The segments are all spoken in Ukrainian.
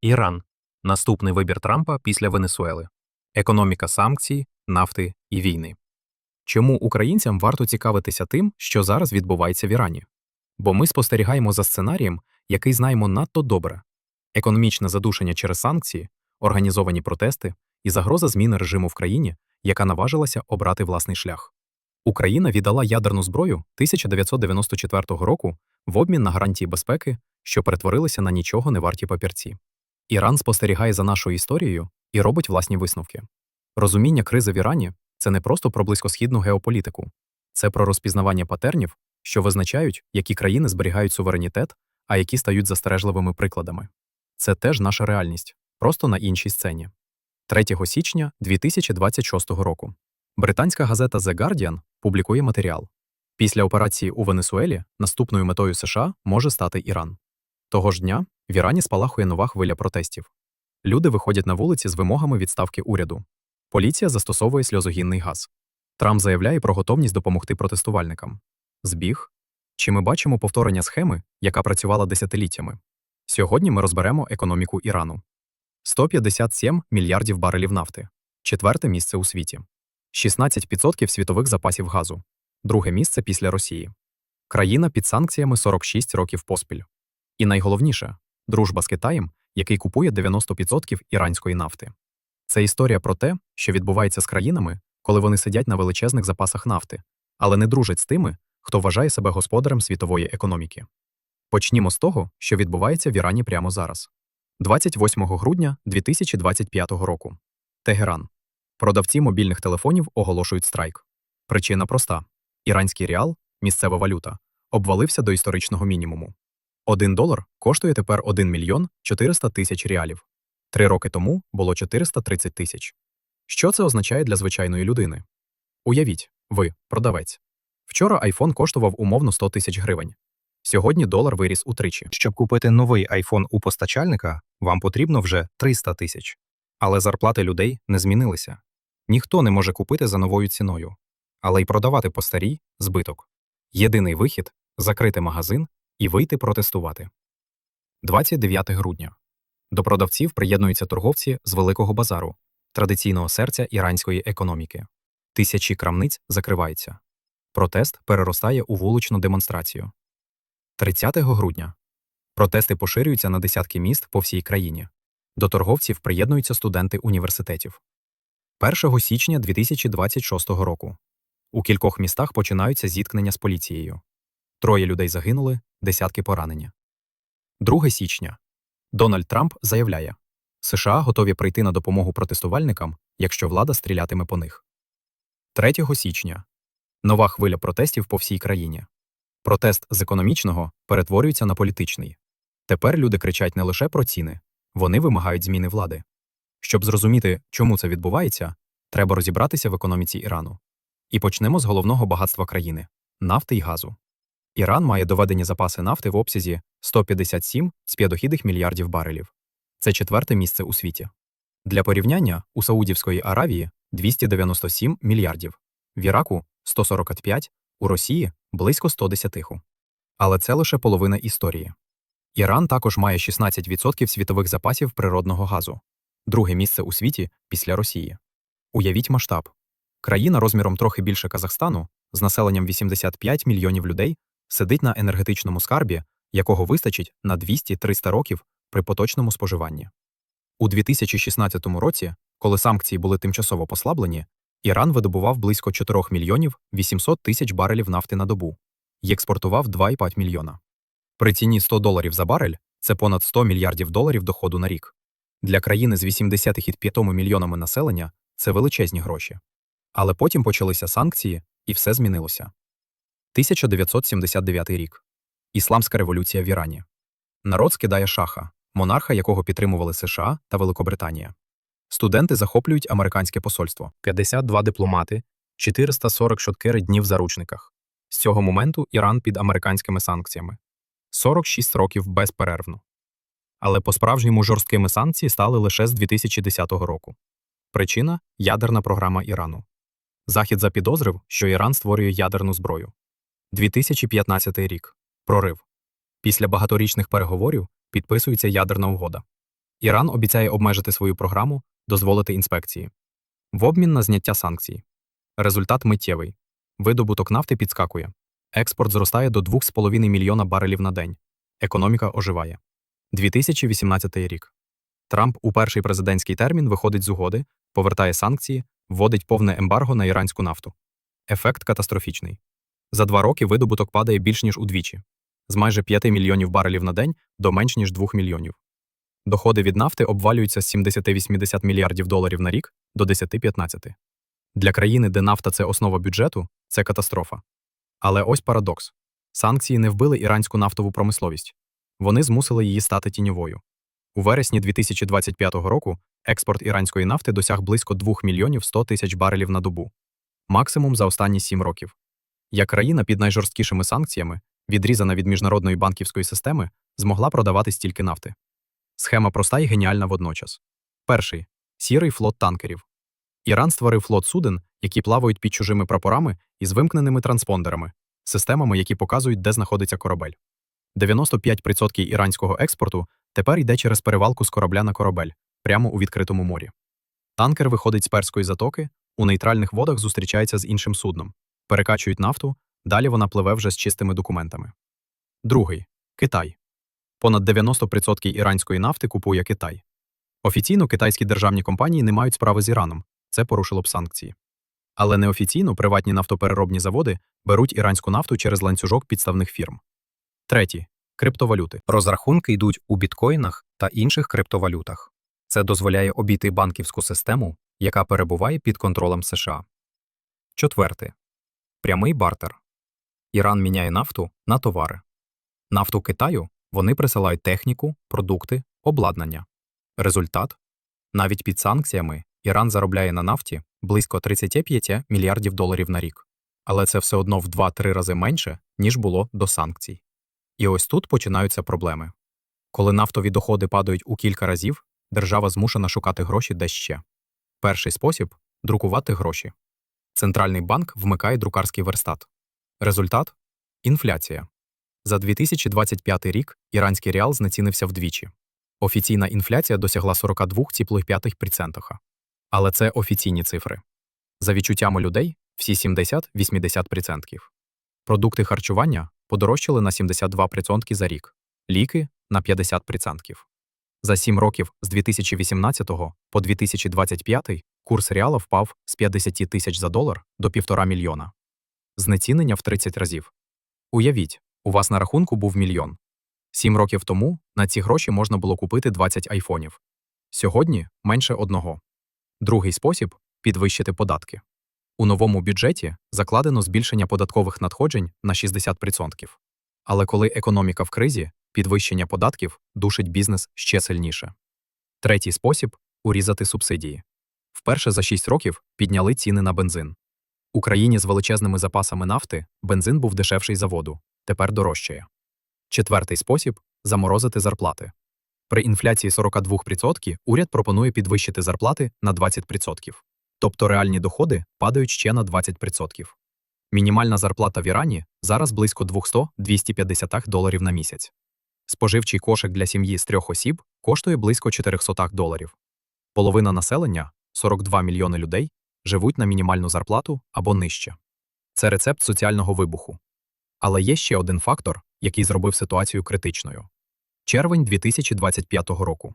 Іран наступний вибір Трампа після Венесуели, економіка санкцій, нафти і війни. Чому українцям варто цікавитися тим, що зараз відбувається в Ірані? Бо ми спостерігаємо за сценарієм, який знаємо надто добре: економічне задушення через санкції, організовані протести і загроза зміни режиму в країні, яка наважилася обрати власний шлях. Україна віддала ядерну зброю 1994 року в обмін на гарантії безпеки, що перетворилися на нічого не варті папірці. Іран спостерігає за нашою історією і робить власні висновки. Розуміння кризи в Ірані це не просто про близькосхідну геополітику, це про розпізнавання патернів, що визначають, які країни зберігають суверенітет, а які стають застережливими прикладами. Це теж наша реальність, просто на іншій сцені. 3 січня 2026 року британська газета The Guardian публікує матеріал. Після операції у Венесуелі наступною метою США може стати Іран. Того ж дня в Ірані спалахує нова хвиля протестів. Люди виходять на вулиці з вимогами відставки уряду. Поліція застосовує сльозогінний газ. Трамп заявляє про готовність допомогти протестувальникам. Збіг. Чи ми бачимо повторення схеми, яка працювала десятиліттями? Сьогодні ми розберемо економіку Ірану. 157 мільярдів барелів нафти, четверте місце у світі, 16% світових запасів газу, друге місце після Росії. Країна під санкціями 46 років поспіль. І найголовніше дружба з Китаєм, який купує 90% іранської нафти. Це історія про те, що відбувається з країнами, коли вони сидять на величезних запасах нафти, але не дружать з тими, хто вважає себе господарем світової економіки. Почнімо з того, що відбувається в Ірані прямо зараз. 28 грудня 2025 року. Тегеран. Продавці мобільних телефонів оголошують страйк. Причина проста: іранський реал, місцева валюта, обвалився до історичного мінімуму. Один долар коштує тепер 1 мільйон 400 тисяч реалів. Три роки тому було 430 тисяч. Що це означає для звичайної людини? Уявіть, ви продавець. Вчора iPhone коштував умовно 100 тисяч гривень. Сьогодні долар виріс утричі. Щоб купити новий iPhone у постачальника, вам потрібно вже 300 тисяч. Але зарплати людей не змінилися. Ніхто не може купити за новою ціною, але й продавати по старій збиток. Єдиний вихід закрити магазин і вийти протестувати. 29 грудня. До продавців приєднуються торговці з Великого базару, традиційного серця іранської економіки. Тисячі крамниць закриваються. Протест переростає у вуличну демонстрацію. 30 грудня. Протести поширюються на десятки міст по всій країні. До торговців приєднуються студенти університетів. 1 січня 2026 року. У кількох містах починаються зіткнення з поліцією. Троє людей загинули, десятки поранені. 2 січня. Дональд Трамп заявляє, США готові прийти на допомогу протестувальникам, якщо влада стрілятиме по них. 3 січня. Нова хвиля протестів по всій країні. Протест з економічного перетворюється на політичний. Тепер люди кричать не лише про ціни, вони вимагають зміни влади. Щоб зрозуміти, чому це відбувається, треба розібратися в економіці Ірану. І почнемо з головного багатства країни нафти й газу. Іран має доведені запаси нафти в обсязі 157 співдохідних мільярдів барелів. Це четверте місце у світі. Для порівняння у Саудівської Аравії 297 мільярдів, в Іраку 145, у Росії близько 110. Але це лише половина історії. Іран також має 16% світових запасів природного газу, друге місце у світі після Росії. Уявіть масштаб. Країна розміром трохи більше Казахстану з населенням 85 мільйонів людей сидить на енергетичному скарбі, якого вистачить на 200-300 років при поточному споживанні. У 2016 році, коли санкції були тимчасово послаблені, Іран видобував близько 4 мільйонів 800 тисяч барелів нафти на добу і експортував 2,5 мільйона. При ціні 100 доларів за барель це понад 100 мільярдів доларів доходу на рік. Для країни з 85 мільйонами населення це величезні гроші. Але потім почалися санкції, і все змінилося. 1979 рік. Ісламська революція в Ірані. Народ скидає шаха, монарха, якого підтримували США та Великобританія. Студенти захоплюють американське посольство. 52 дипломати, 444 дні в заручниках. З цього моменту Іран під американськими санкціями. 46 років безперервно. Але по-справжньому жорсткими санкції стали лише з 2010 року. Причина ядерна програма Ірану. Захід запідозрив, що Іран створює ядерну зброю. 2015 рік. Прорив. Після багаторічних переговорів підписується ядерна угода. Іран обіцяє обмежити свою програму, дозволити інспекції. В обмін на зняття санкцій. Результат миттєвий. Видобуток нафти підскакує. Експорт зростає до 2,5 мільйона барелів на день. Економіка оживає. 2018 рік. Трамп у перший президентський термін виходить з угоди, повертає санкції, вводить повне ембарго на іранську нафту. Ефект катастрофічний. За два роки видобуток падає більш ніж удвічі з майже 5 мільйонів барелів на день до менш ніж 2 мільйонів. Доходи від нафти обвалюються з 70-80 мільярдів доларів на рік до 10-15. Для країни, де нафта це основа бюджету, це катастрофа. Але ось парадокс: санкції не вбили іранську нафтову промисловість, вони змусили її стати тіньовою. У вересні 2025 року експорт іранської нафти досяг близько 2 мільйонів 100 тисяч барелів на добу, максимум за останні 7 років. Як країна під найжорсткішими санкціями, відрізана від міжнародної банківської системи, змогла продавати стільки нафти. Схема проста і геніальна водночас. Перший сірий флот танкерів. Іран створив флот суден, які плавають під чужими прапорами із вимкненими транспондерами, системами, які показують, де знаходиться корабель. 95% іранського експорту тепер йде через перевалку з корабля на корабель, прямо у відкритому морі. Танкер виходить з перської затоки, у нейтральних водах зустрічається з іншим судном, перекачують нафту, далі вона пливе вже з чистими документами. Другий Китай. Понад 90% іранської нафти купує Китай. Офіційно китайські державні компанії не мають справи з Іраном, це порушило б санкції. Але неофіційно приватні нафтопереробні заводи беруть іранську нафту через ланцюжок підставних фірм. Третій криптовалюти. Розрахунки йдуть у біткоїнах та інших криптовалютах. Це дозволяє обійти банківську систему, яка перебуває під контролем США. Четверте. Прямий бартер. Іран міняє нафту на товари. Нафту Китаю вони присилають техніку, продукти, обладнання. Результат навіть під санкціями Іран заробляє на нафті близько 35 мільярдів доларів на рік. Але це все одно в 2-3 рази менше, ніж було до санкцій. І ось тут починаються проблеми. Коли нафтові доходи падають у кілька разів, держава змушена шукати гроші де ще. Перший спосіб друкувати гроші. Центральний банк вмикає друкарський верстат. Результат інфляція. За 2025 рік іранський реал знецінився вдвічі. Офіційна інфляція досягла 42,5%. Але це офіційні цифри. За відчуттями людей всі 70-80%. Продукти харчування подорожчали на 72% за рік, ліки на 50%. За 7 років з 2018 по 2025 курс реала впав з 50 тисяч за долар до 1,5 мільйона. Знецінення в 30 разів. Уявіть, у вас на рахунку був мільйон. Сім років тому на ці гроші можна було купити 20 айфонів. Сьогодні менше одного. Другий спосіб підвищити податки. У новому бюджеті закладено збільшення податкових надходжень на 60%. Але коли економіка в кризі, підвищення податків душить бізнес ще сильніше. Третій спосіб урізати субсидії. Вперше за 6 років підняли ціни на бензин. У країні з величезними запасами нафти бензин був дешевший за воду, тепер дорожчає. Четвертий спосіб заморозити зарплати. При інфляції 42% уряд пропонує підвищити зарплати на 20%. Тобто реальні доходи падають ще на 20%. Мінімальна зарплата в Ірані зараз близько 200-250 доларів на місяць. Споживчий кошик для сім'ї з трьох осіб коштує близько 400 доларів. Половина населення 42 мільйони людей живуть на мінімальну зарплату або нижче. Це рецепт соціального вибуху. Але є ще один фактор, який зробив ситуацію критичною. Червень 2025 року.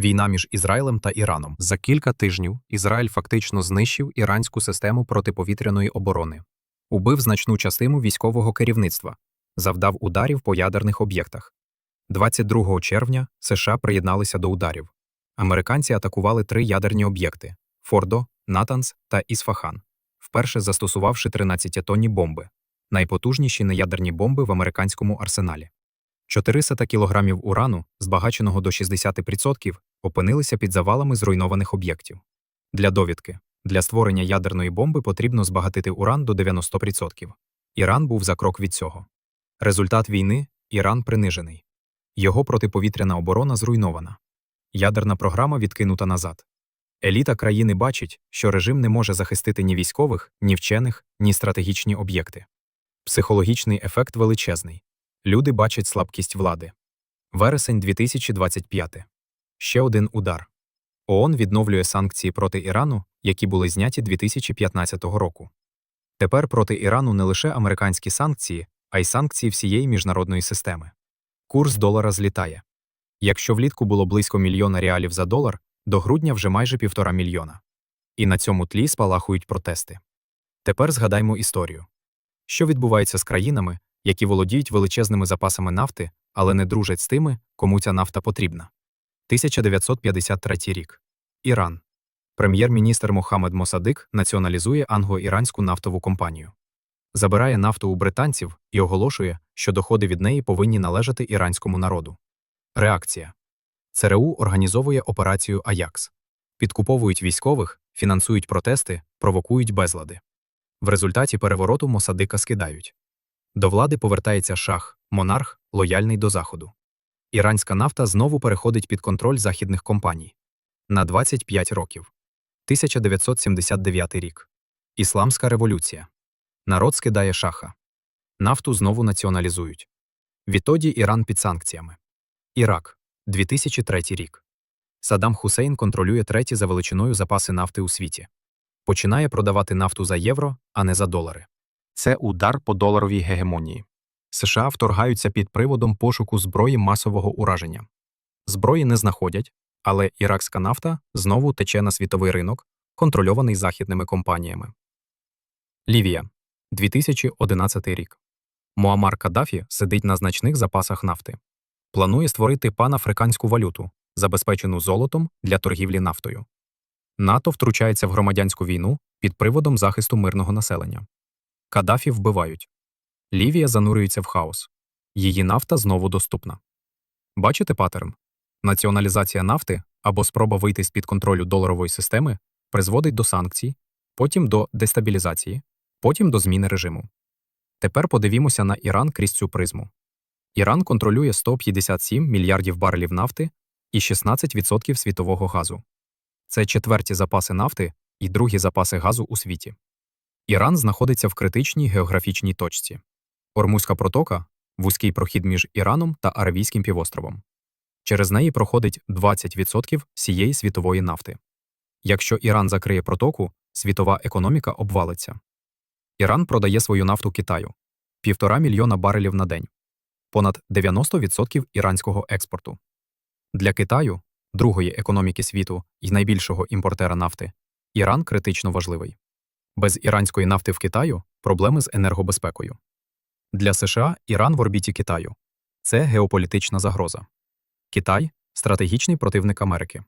Війна між Ізраїлем та Іраном. За кілька тижнів Ізраїль фактично знищив іранську систему протиповітряної оборони, убив значну частину військового керівництва, завдав ударів по ядерних об'єктах. 22 червня США приєдналися до ударів. Американці атакували три ядерні об'єкти Фордо, Натанс та Ісфахан, вперше застосувавши 13-тонні бомби, найпотужніші неядерні бомби в американському арсеналі. 400 кілограмів урану, збагаченого до 60%, опинилися під завалами зруйнованих об'єктів. Для довідки для створення ядерної бомби потрібно збагатити уран до 90%. Іран був за крок від цього. Результат війни Іран принижений. Його протиповітряна оборона зруйнована. Ядерна програма відкинута назад. Еліта країни бачить, що режим не може захистити ні військових, ні вчених, ні стратегічні об'єкти. Психологічний ефект величезний. Люди бачать слабкість влади. Вересень 2025. Ще один удар. ООН відновлює санкції проти Ірану, які були зняті 2015 року. Тепер проти Ірану не лише американські санкції, а й санкції всієї міжнародної системи. Курс долара злітає. Якщо влітку було близько мільйона реалів за долар, до грудня вже майже півтора мільйона. І на цьому тлі спалахують протести. Тепер згадаймо історію. Що відбувається з країнами, які володіють величезними запасами нафти, але не дружать з тими, кому ця нафта потрібна? 1953 рік. Іран. Прем'єр-міністр Мохаммед Мосадик націоналізує англо-іранську нафтову компанію. Забирає нафту у британців і оголошує, що доходи від неї повинні належати іранському народу. Реакція. ЦРУ організовує операцію Аякс. Підкуповують військових, фінансують протести, провокують безлади. В результаті перевороту Мосадика скидають. До влади повертається шах, монарх, лояльний до Заходу. Іранська нафта знову переходить під контроль західних компаній. На 25 років. 1979 рік. Ісламська революція. Народ скидає шаха. Нафту знову націоналізують. Відтоді Іран під санкціями. Ірак. 2003 рік. Саддам Хусейн контролює треті за величиною запаси нафти у світі. Починає продавати нафту за євро, а не за долари. Це удар по доларовій гегемонії. США вторгаються під приводом пошуку зброї масового ураження. Зброї не знаходять, але іракська нафта знову тече на світовий ринок, контрольований західними компаніями. Лівія. 2011 рік. Муаммар Каддафі сидить на значних запасах нафти. Планує створити панафриканську валюту, забезпечену золотом для торгівлі нафтою. НАТО втручається в громадянську війну під приводом захисту мирного населення. Каддафі вбивають. Лівія занурюється в хаос. Її нафта знову доступна. Бачите паттерн? Націоналізація нафти або спроба вийти з-під контролю доларової системи призводить до санкцій, потім до дестабілізації, потім до зміни режиму. Тепер подивімося на Іран крізь цю призму. Іран контролює 157 мільярдів барелів нафти і 16% світового газу. Це четверті запаси нафти і другі запаси газу у світі. Іран знаходиться в критичній географічній точці. Ормузька протока вузький прохід між Іраном та Аравійським півостровом. Через неї проходить 20% всієї світової нафти. Якщо Іран закриє протоку, світова економіка обвалиться. Іран продає свою нафту Китаю півтора мільйона барелів на день, понад 90% іранського експорту. Для Китаю, другої економіки світу і найбільшого імпортера нафти, Іран критично важливий. Без іранської нафти в Китаю проблеми з енергобезпекою. Для США Іран в орбіті Китаю це геополітична загроза. Китай стратегічний противник Америки.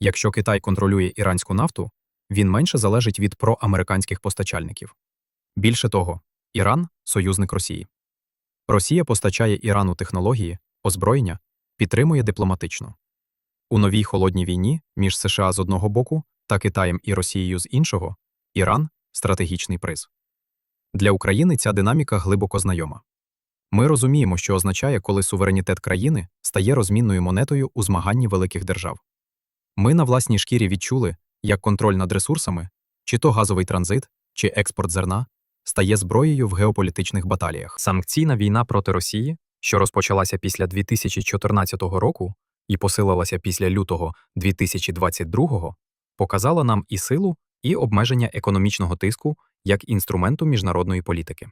Якщо Китай контролює іранську нафту, він менше залежить від проамериканських постачальників. Більше того, Іран союзник Росії. Росія постачає Ірану технології, озброєння, підтримує дипломатично. У новій холодній війні між США з одного боку та Китаєм і Росією з іншого Іран стратегічний приз. Для України ця динаміка глибоко знайома. Ми розуміємо, що означає, коли суверенітет країни стає розмінною монетою у змаганні великих держав. Ми на власній шкірі відчули, як контроль над ресурсами, чи то газовий транзит, чи експорт зерна, стає зброєю в геополітичних баталіях. Санкційна війна проти Росії, що розпочалася після 2014 року і посилилася після лютого 2022, показала нам і силу, і обмеження економічного тиску як інструменту міжнародної політики.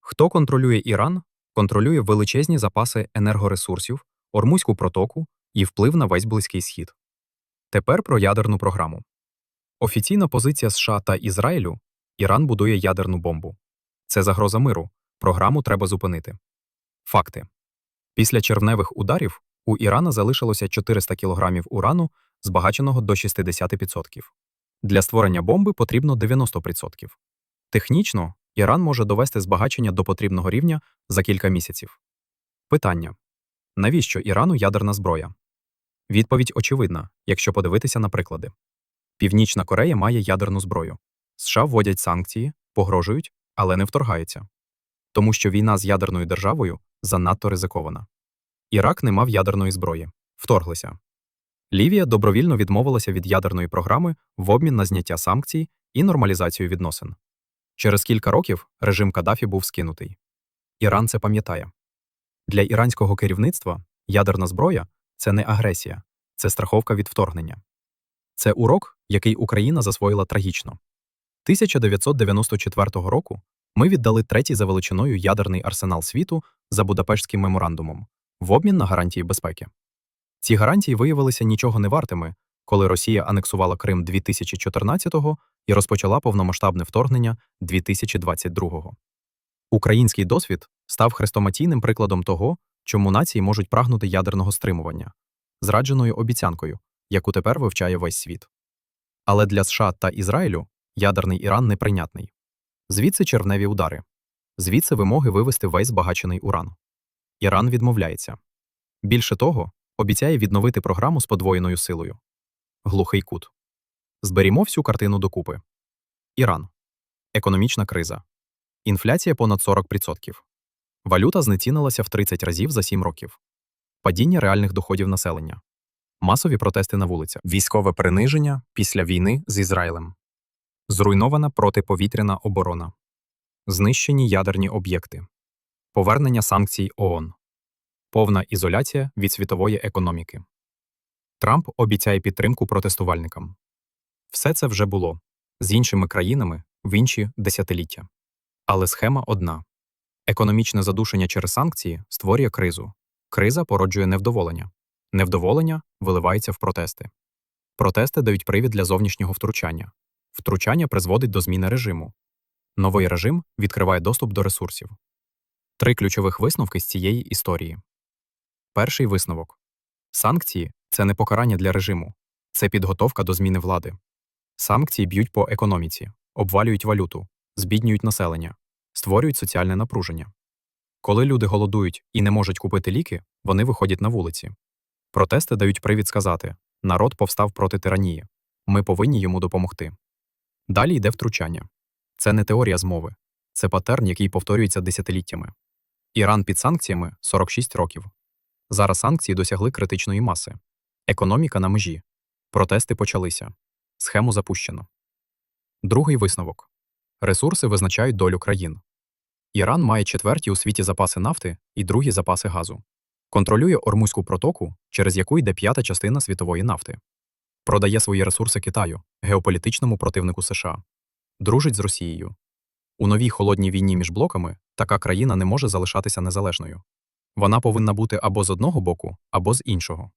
Хто контролює Іран, контролює величезні запаси енергоресурсів, Ормузьку протоку і вплив на весь Близький Схід. Тепер про ядерну програму. Офіційна позиція США та Ізраїлю Іран будує ядерну бомбу. Це загроза миру. Програму треба зупинити. Факти. Після червневих ударів у Ірана залишилося 400 кг урану, збагаченого до 60%. Для створення бомби потрібно 90%. Технічно Іран може довести збагачення до потрібного рівня за кілька місяців. Питання: навіщо Ірану ядерна зброя? Відповідь очевидна, якщо подивитися на приклади. Північна Корея має ядерну зброю. США вводять санкції, погрожують, але не вторгаються. Тому що війна з ядерною державою занадто ризикована. Ірак не мав ядерної зброї, вторглися. Лівія добровільно відмовилася від ядерної програми в обмін на зняття санкцій і нормалізацію відносин. Через кілька років режим Каддафі був скинутий. Іран це пам'ятає. Для іранського керівництва ядерна зброя це не агресія, це страховка від вторгнення. Це урок, який Україна засвоїла трагічно. 1994 року ми віддали третій за величиною ядерний арсенал світу за Будапештським меморандумом в обмін на гарантії безпеки. Ці гарантії виявилися нічого не вартими, коли Росія анексувала Крим 2014-го і розпочала повномасштабне вторгнення 2022-го. Український досвід став хрестоматійним прикладом того, чому нації можуть прагнути ядерного стримування, зрадженою обіцянкою, яку тепер вивчає весь світ. Але для США та Ізраїлю ядерний Іран неприйнятний. Звідси червневі удари, звідси вимоги вивести весь збагачений уран. Іран відмовляється. Більше того, обіцяє відновити програму з подвоєною силою. Глухий кут. Зберімо всю картину докупи. Іран. Економічна криза. Інфляція понад 40%. Валюта знецінилася в 30 разів за 7 років. Падіння реальних доходів населення. Масові протести на вулицях. Військове приниження після війни з Ізраїлем. Зруйнована протиповітряна оборона. Знищені ядерні об'єкти. Повернення санкцій ООН. Повна ізоляція від світової економіки. Трамп обіцяє підтримку протестувальникам. Все це вже було з іншими країнами в інші десятиліття. Але схема одна: економічне задушення через санкції створює кризу. Криза породжує невдоволення. Невдоволення виливається в протести. Протести дають привід для зовнішнього втручання. Втручання призводить до зміни режиму. Новий режим відкриває доступ до ресурсів. Три ключових висновки з цієї історії. Перший висновок: санкції це не покарання для режиму, це підготовка до зміни влади. Санкції б'ють по економіці, обвалюють валюту, збіднюють населення, створюють соціальне напруження. Коли люди голодують і не можуть купити ліки, вони виходять на вулиці. Протести дають привід сказати: народ повстав проти тиранії, ми повинні йому допомогти. Далі йде втручання. Це не теорія змови, це патерн, який повторюється десятиліттями. Іран під санкціями 46 років. Зараз санкції досягли критичної маси. Економіка на межі. Протести почалися. Схему запущено. Другий висновок. Ресурси визначають долю країн. Іран має четверті у світі запаси нафти і другі запаси газу. Контролює Ормузьку протоку, через яку йде п'ята частина світової нафти. Продає свої ресурси Китаю, геополітичному противнику США. Дружить з Росією. У новій холодній війні між блоками така країна не може залишатися незалежною. Вона повинна бути або з одного боку, або з іншого.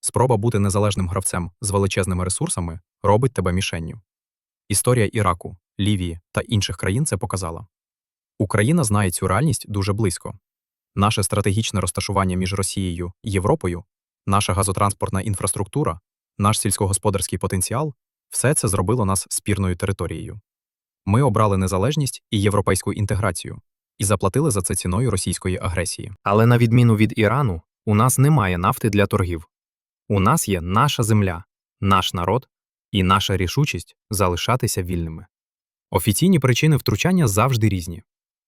Спроба бути незалежним гравцем з величезними ресурсами робить тебе мішенню. Історія Іраку, Лівії та інших країн це показала. Україна знає цю реальність дуже близько. Наше стратегічне розташування між Росією і Європою, наша газотранспортна інфраструктура, наш сільськогосподарський потенціал все це зробило нас спірною територією. Ми обрали незалежність і європейську інтеграцію і заплатили за це ціною російської агресії. Але на відміну від Ірану, у нас немає нафти для торгів. У нас є наша земля, наш народ і наша рішучість залишатися вільними. Офіційні причини втручання завжди різні: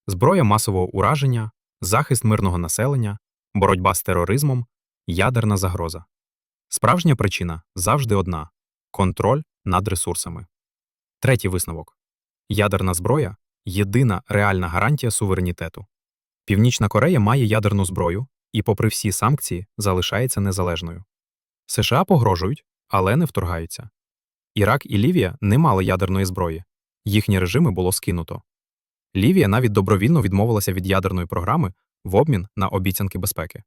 зброя масового ураження, захист мирного населення, боротьба з тероризмом, ядерна загроза. Справжня причина завжди одна контроль над ресурсами. Третій висновок ядерна зброя єдина реальна гарантія суверенітету. Північна Корея має ядерну зброю і, попри всі санкції, залишається незалежною. США погрожують, але не вторгаються. Ірак і Лівія не мали ядерної зброї, їхні режими було скинуто. Лівія навіть добровільно відмовилася від ядерної програми в обмін на обіцянки безпеки.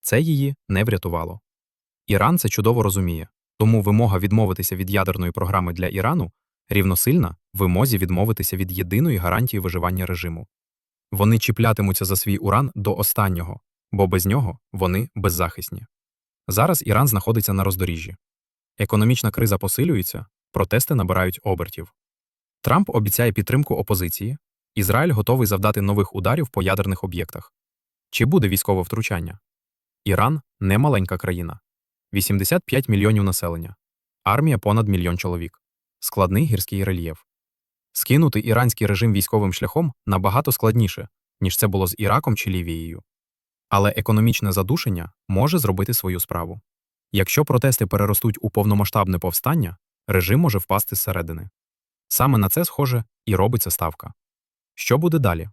Це її не врятувало. Іран це чудово розуміє, тому вимога відмовитися від ядерної програми для Ірану рівносильна вимозі відмовитися від єдиної гарантії виживання режиму. Вони чіплятимуться за свій уран до останнього, бо без нього вони беззахисні. Зараз Іран знаходиться на роздоріжжі. Економічна криза посилюється, протести набирають обертів. Трамп обіцяє підтримку опозиції, Ізраїль готовий завдати нових ударів по ядерних об'єктах. Чи буде військове втручання? Іран не маленька країна 85 мільйонів населення, армія понад мільйон чоловік, складний гірський рельєф. Скинути іранський режим військовим шляхом набагато складніше, ніж це було з Іраком чи Лівією. Але економічне задушення може зробити свою справу. Якщо протести переростуть у повномасштабне повстання, режим може впасти зсередини. Саме на це, схоже, і робиться ставка. Що буде далі?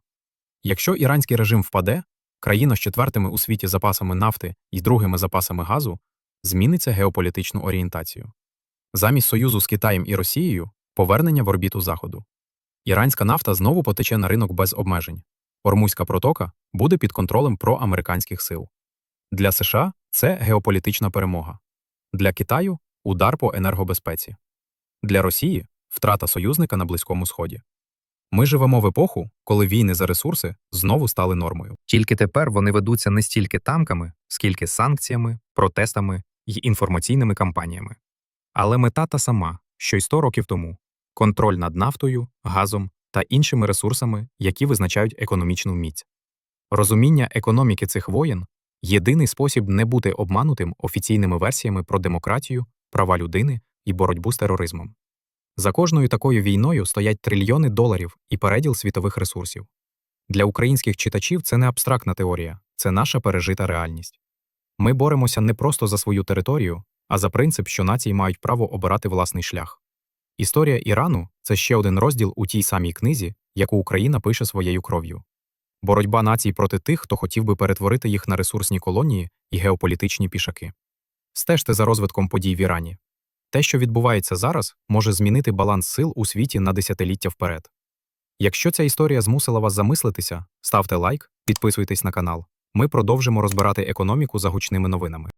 Якщо іранський режим впаде, країна з четвертими у світі запасами нафти і другими запасами газу зміниться геополітичну орієнтацію. Замість союзу з Китаєм і Росією повернення в орбіту Заходу. Іранська нафта знову потече на ринок без обмежень. Ормузька протока буде під контролем проамериканських сил. Для США це геополітична перемога. Для Китаю удар по енергобезпеці. Для Росії втрата союзника на Близькому Сході. Ми живемо в епоху, коли війни за ресурси знову стали нормою. Тільки тепер вони ведуться не стільки танками, скільки санкціями, протестами й інформаційними кампаніями. Але мета та сама, що й 100 років тому контроль над нафтою, газом та іншими ресурсами, які визначають економічну міць. Розуміння економіки цих воєн єдиний спосіб не бути обманутим офіційними версіями про демократію, права людини і боротьбу з тероризмом. За кожною такою війною стоять трильйони доларів і переділ світових ресурсів. Для українських читачів це не абстрактна теорія, це наша пережита реальність. Ми боремося не просто за свою територію, а за принцип, що нації мають право обирати власний шлях. Історія Ірану це ще один розділ у тій самій книзі, яку Україна пише своєю кров'ю. Боротьба націй проти тих, хто хотів би перетворити їх на ресурсні колонії і геополітичні пішаки. Стежте за розвитком подій в Ірані. Те, що відбувається зараз, може змінити баланс сил у світі на десятиліття вперед. Якщо ця історія змусила вас замислитися, ставте лайк, підписуйтесь на канал. Ми продовжимо розбирати економіку за гучними новинами.